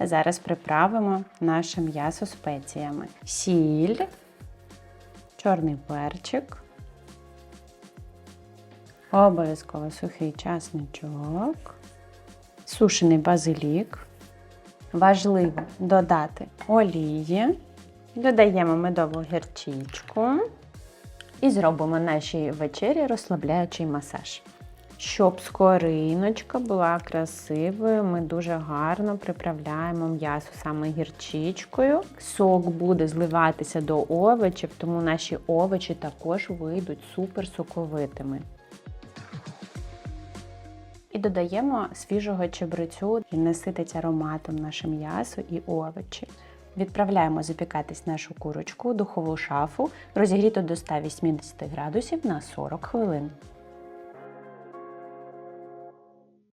Зараз приправимо наше м'ясо спеціями: сіль, чорний перчик, обов'язково сухий часничок, сушений базилік. Важливо додати олії, додаємо медову гірчичку і зробимо нашій вечері розслабляючий масаж. Щоб скориночка була красивою, ми дуже гарно приправляємо м'ясо саме гірчичкою. Сок буде зливатися до овочів, тому наші овочі також вийдуть супер соковитими. І додаємо свіжого чебрецю, він наситить ароматом наше м'ясо і овочі. Відправляємо запікатись нашу курочку у духову шафу, розігріту до 180 градусів на 40 хвилин.